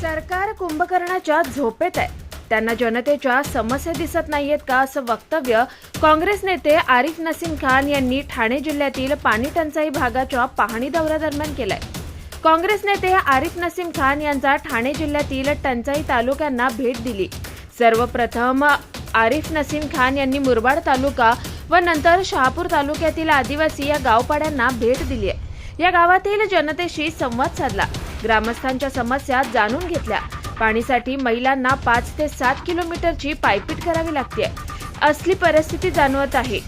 सरकार कुंभकर्णाच्या झोपेत आहे. त्यांना जनतेच्या समस्या दिसत नाहीयेत का असं वक्तव्य काँग्रेस नेते आरिफ नसीम खान यांनी ठाणे जिल्ह्यातील पाणी टंचाई भागाच्या पाहणी दौऱ्यादरम्यान केलंय. काँग्रेस नेते आरिफ नसीम खान यांचा ठाणे जिल्ह्यातील टंचाई तालुक्यांना भेट दिली. सर्वप्रथम आरिफ नसीम खान यांनी मुरबाड तालुका व नंतर शहापूर तालुक्यातील आदिवासी या गावपाड्यांना भेट दिली आहे या गावातील जनतेशी संवाद साधला. ग्रामस्थांच्या समस्या जाणून घेतल्या. पाणीसाठी महिलांना पाच ते सात किलोमीटरची पायपीट करावी लागते. असली परिस्थिती जाणवत आहे.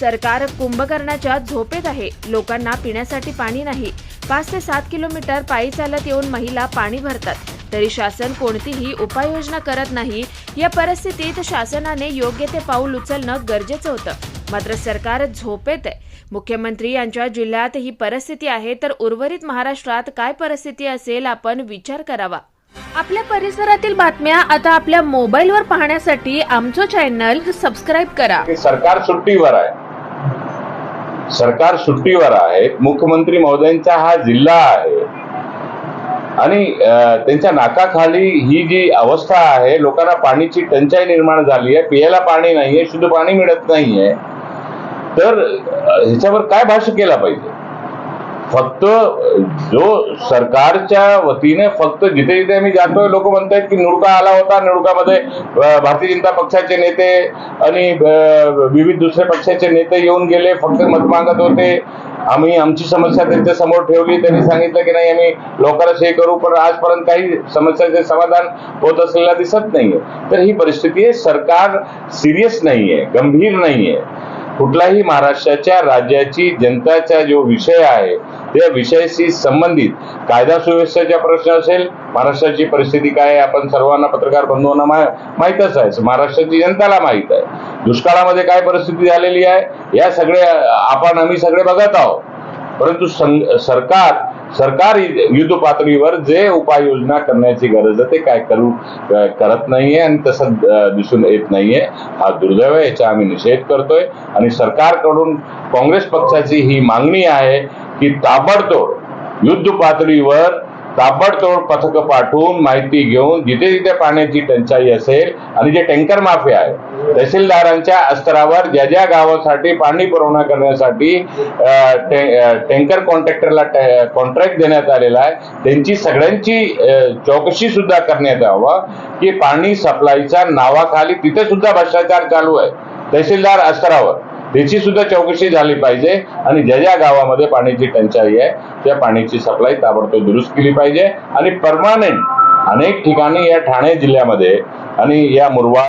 सरकार कुंभकर्णाच्या झोपेत आहे. लोकांना पिण्यासाठी पाणी नाही. पाच ते सात किलोमीटर पायी चालत येऊन महिला पाणी भरतात. तरी शासन कोणतीही उपाययोजना करत नाही. या परिस्थितीत शासनाने योग्य ते पाऊल उचलणं गरजेचं होतं. मात्र सरकार झोपेत आहे. मुख्यमंत्री यांच्या जिल्ह्यात ही परिस्थिती आहे तर उर्वरित महाराष्ट्रात काय परिस्थिती असेल आपण विचार करावा. आपल्या परिसरातील बातम्या आता आपल्या मोबाईलवर पाहण्यासाठी आमचं चॅनल सबस्क्राईब करा. सरकार सुट्टीवर आहे. सरकार सुट्टीवर आहे. मुख्यमंत्री महोदयांचा हा जिल्हा आहे. आणि त्यांच्या नाकाखाली ही जी अवस्था आहे लोकांना पाणीची टंचाई निर्माण झाली आहे पियाला पाणी नाहीये शुद्ध पाणी मिळत नाहीये. तर ह्याच्यावर काय भाष्य केला पाहिजे? फक्त जो सरकारच्या वतीने फक्त जिथे जिथे आम्ही जातोय लोक म्हणतायत की निवडका आला होता निवडकामध्ये भारतीय जनता पक्षाचे नेते आणि विविध दुसऱ्या पक्षाचे नेते येऊन गेले फक्त मत मागत होते. आम्ही आमची समस्या त्यांच्यासमोर ठेवली त्यांनी सांगितलं की नाही आम्ही लवकरच हे करू पण आजपर्यंत काही समस्याचे समाधान होत असलेला दिसत नाहीये. तर ही परिस्थिती सरकार सिरियस नाहीये गंभीर नाहीये. कुठलाही महाराष्ट्राच्या राज्याची जनताचा जो विषय आहे त्या विषयाशी संबंधित कायदा सुव्यवस्थेचा प्रश्न असेल महाराष्ट्राची परिस्थिती काय आहे आपण सर्वांना पत्रकार बंधूंना मा- माहीतच आहे. महाराष्ट्राची जनताला माहीत आहे. दुष्काळामध्ये काय परिस्थिती झालेली आहे या सगळे आपण आम्ही सगळे बघत आहोत. परंतु सं- सरकार सरकार युद्ध पातळीवर जे उपाययोजना करण्याची गरज आहे ते काय करू करत नाहीये आणि तसं दिसून येत नाहीये. हा दुर्दैव आहे याचा आम्ही निषेध करतोय. आणि सरकारकडून काँग्रेस पक्षाची ही मागणी आहे की ताबडतोब युद्ध पातळीवर ताबडतोब पथक पाठवून माहिती घेऊन जिथे जिथे पाण्याची टंचाई असेल आणि जे टँकर माफिया आहे तहसीलदारांच्या स्तरावर ज्या ज्या गावासाठी पाणी पुरवठा करण्यासाठी टँकर कॉन्ट्रॅक्टरला कॉन्ट्रॅक्ट देण्यात आलेला आहे त्यांची सगळ्यांची चौकशी सुद्धा करण्यात यावं की पाणी सप्लायच्या नावाखाली तिथे सुद्धा भ्रष्टाचार चालू आहे. तहसीलदार स्तरावर त्याची सुद्धा चौकशी झाली पाहिजे आणि ज्या ज्या गावामध्ये पाण्याची टंचाई आहे त्या पाण्याची सप्लाय ताबडतोब दुरुस्त केली पाहिजे. आणि परमानंट अनेक ठिकाणी या ठाणे जिल्ह्यामध्ये आणि या मुरबाड